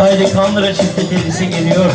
Haydi Kandıra çifte delisi geliyor.